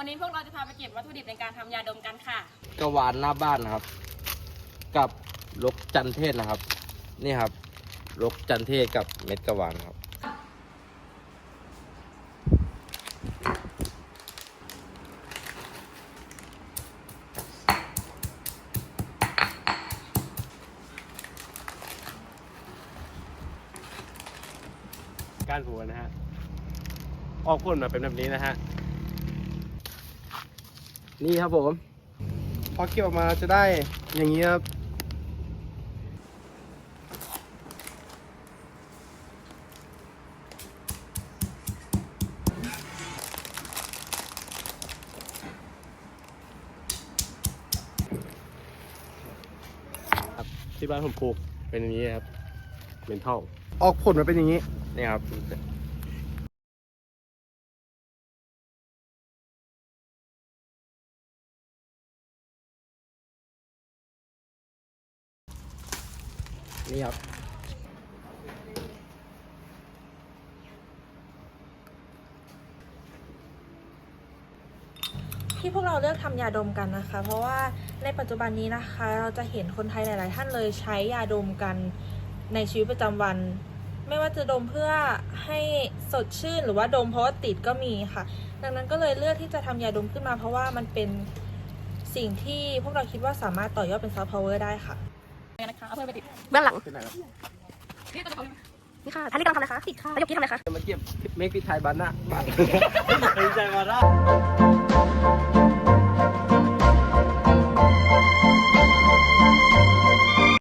วันนี้พวกเราจะพาไปเก็บวัตถุดิบในการทำยาดมกันค่ะ กระวานหน้าบ้านนะครับ กับลกจันเทศนะครับ นี่ครับลกจันเทศกับเม็ดกระวานครับการหัวนะฮะ ออกพ่นมาเป็นแบบนี้นะฮะ นี่ครับผม พอเก็บออกมาจะได้อย่างนี้ครับครับที่บ้านผมปลูกเป็นอย่างนี้ครับ เป็นท่องออกผลมาเป็นอย่างนี้นี่ครับ นี่ครับที่พวกเราเลือกทำยาดมกันนะคะ เพราะว่าในปัจจุบันนี้นะคะ เราจะเห็นคนไทยหลาย ๆ ท่านเลยใช้ยาดมกันในชีวิตประจำวัน ไม่ว่าจะดมเพื่อให้สดชื่นหรือว่าดมเพราะว่าติดก็มีค่ะ ดังนั้นก็เลยเลือกที่จะทำยาดมขึ้นมา เพราะว่ามันเป็นสิ่งที่พวกเราคิดว่าสามารถต่อยอดเป็นซอฟต์พาวเวอร์ได้ค่ะ นะคะเอาเพื่อนไปติดเบื้องหลัง เป็นไรครับนี่จะทำนี่ค่ะท่านนี้กำลังทำอะไรคะติดค่ะประโยคนี้ทำอะไรคะจะมาเก็บเมกพริกไทยบ้านหน้าบ้านเป็นใจมาได้